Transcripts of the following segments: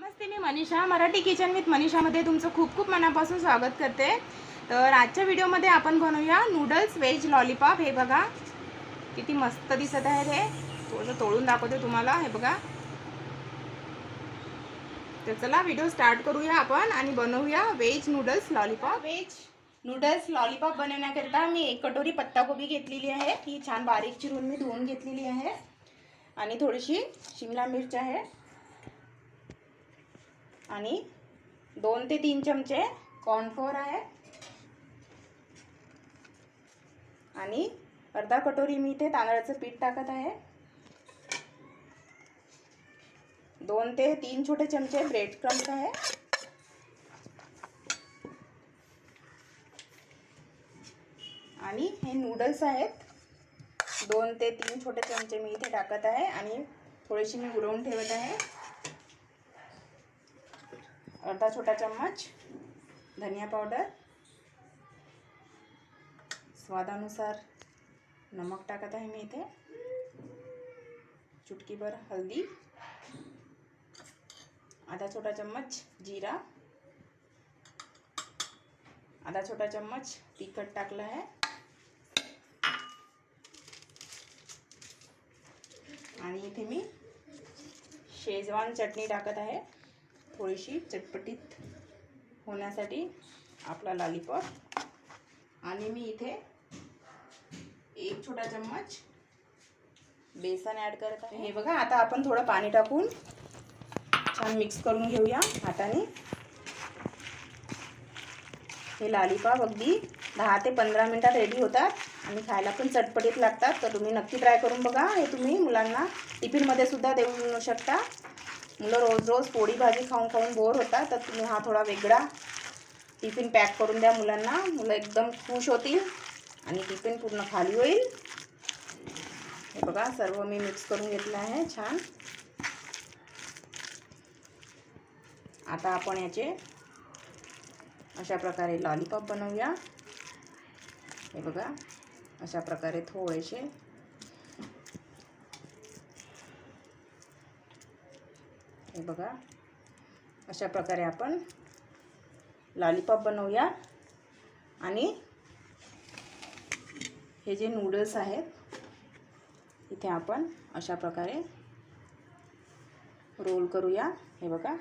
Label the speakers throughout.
Speaker 1: नमस्ते मी Manisha. Marathi kitchen with मनीषामध्ये तुमचं खूप खूप मनापासून स्वागत करते. तर आजच्या व्हिडिओमध्ये आपण बनवूया नूडल्स व्हेज लॉलीपॉप. हे बघा किती मस्त दिसत आहे हे. थोडंसं तोडून दाखवते तुम्हाला. हे बघा. तर चला व्हिडिओ स्टार्ट करूया आपण आणि बनवूया veg noodles lollipop. Veg noodles lollipop बनवण्याकरिता मी एक कटोरी पत्ताकोबी घेतलेली आहे. ही छान बारीक चिरून मी धुवून घेतलेली आहे. आणि थोडीशी शिमला मिरची आहे. आणि दोन ते तीन चमचे कॉर्नफ्लोअर आहे. आणि अर्धा कटोरी मी इथे तांदळाचं पीठ टाकत आहे. दोन ते तीन छोटे चमचे ब्रेड क्रम्स आहे. आणि हे नूडल्स आहेत. दोन ते तीन छोटे चमचे मी इथे टाकत आहे आणि थोडीशी मी उडवून ठेवत आहे. अर्धा छोटा चम्मच धनिया पावडर. स्वादानुसार नमक टाकत आहे मी इथे. चुटकीभर हल्दी. आधा छोटा चम्मच जीरा. आधा छोटा चम्मच तिखट टाकलं आहे. आणि इथे मी शेजवान चटणी टाकत आहे. थोडीशी चटपटीत होण्यासाठी आपला लॉलीपॉप आणि मी इथे एक छोटा चम्मच बेसन ॲड करत आहे. हे बघा आता आपण थोडं पाणी टाकून छान मिक्स करून घेऊया हाताने. हे लॉलीपॉप अगदी दहा ते पंधरा मिनटात रेडी होतात आणि खायला पण चटपटीत लागतात तर तुम्ही नक्की ट्राय करून बघा. हे तुम्ही मुलांना टिफिनमध्ये सुद्धा देऊ शकता. मुलं रोज रोज पोळी भाजी खाऊन खाऊन बोर होतात तर तुम्ही हा थोडा वेगळा टिफिन पॅक करून द्या मुलांना. मुलं एकदम खुश होतील आणि टिफिन पूर्ण खाली होईल. हे बघा सर्व मी मिक्स करून घेतलं आहे छान. आता आपण याचे अशा प्रकारे लॉलीपॉप बनवूया. हे बघा अशा प्रकारे थोडेसे हे बघा. अशा प्रकारे आपण लॉलीपॉप बनवूया. आणि हे जे नूडल्स आहेत इथे आपण अशा प्रकारे रोल करूया. हे बघा.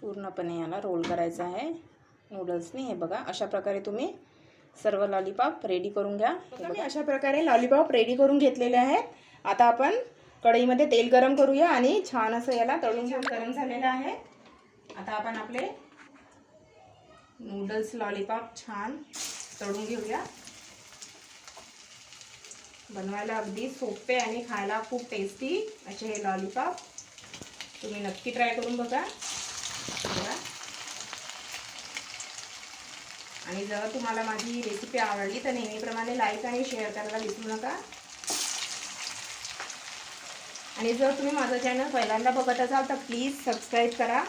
Speaker 1: पूर्णपणे याला रोल करायचं आहे. नूडल्सनी हे बघा. अशा प्रकारे तुम्ही सर्व लॉलीपॉप रेडी करून घ्या. बघा. अशा प्रकारे लॉलीपॉप रेडी करून घेतलेले आहेत. आता आपण कढईमध्ये तेल गरम करूया आणि छान असं याला तळून घेऊन गरम झालेलं आहे. आता आपण आपले नूडल्स लॉलीपॉप छान तळून घेऊया. बनवायला अगदी सोपे आणि खायला खूप टेस्टी असे हे लॉलीपॉप तुम्ही नक्की ट्राय करून बघा. आणि जर तुम्हाला माझी रेसिपी आवडली तर नेहमीप्रमाणे लाईक आणि शेअर करायला विसरू नका. आणि जर तुम्ही माझं चॅनल पहिल्यांदा बघत असाल तर प्लीज सबस्क्राईब करा.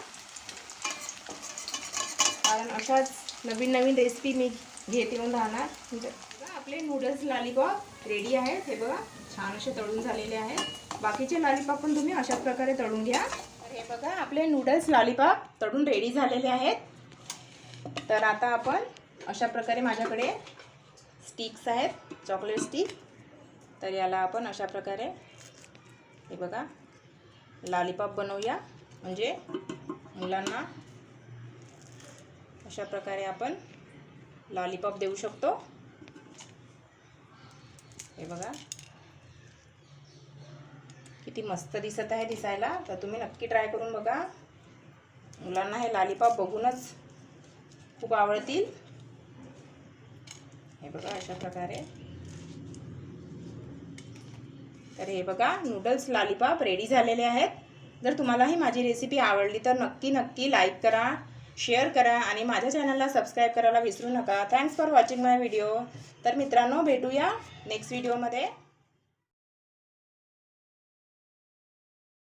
Speaker 1: कारण अशाच नवीन नवीन रेसिपी मी घेत येऊन राहणार. म्हणजे आपले नूडल्स लॉलीपॉप रेडी आहेत. हे बघा छान असे तळून झालेले आहेत. बाकीचे लॉलीपॉप पण तुम्ही अशाच प्रकारे तळून घ्या. तर हे बघा आपले नूडल्स लॉलीपॉप तळून रेडी झालेले आहेत. तर आता आपण अशा प्रकारे माझ्याकडे स्टिक्स आहेत चॉकलेट स्टिक तर याला आपण अशा प्रकारे हे बघा लॉलीपॉप बनवूया. म्हणजे मुलांना अशा प्रकारे आपण लॉलीपॉप देऊ शकतो. हे बघा. किती मस्त दिसत आहे दिसायला. तर तुम्ही नक्की ट्राय करून बघा. मुलांना हे लॉलीपॉप बघूनच खूप आवडतील. हे बघा अशा प्रकारे. तर हे बघा नूडल्स लॉलीपॉप रेडी झालेले आहेत. जर तुम्हालाही माझी रेसिपी आवडली तर नक्की नक्की लाईक करा शेअर करा आणि माझ्या चॅनलला सबस्क्राईब करायला विसरू नका. Thanks for watching my video तर मित्रांनो भेटूया नेक्स्ट व्हिडिओमध्ये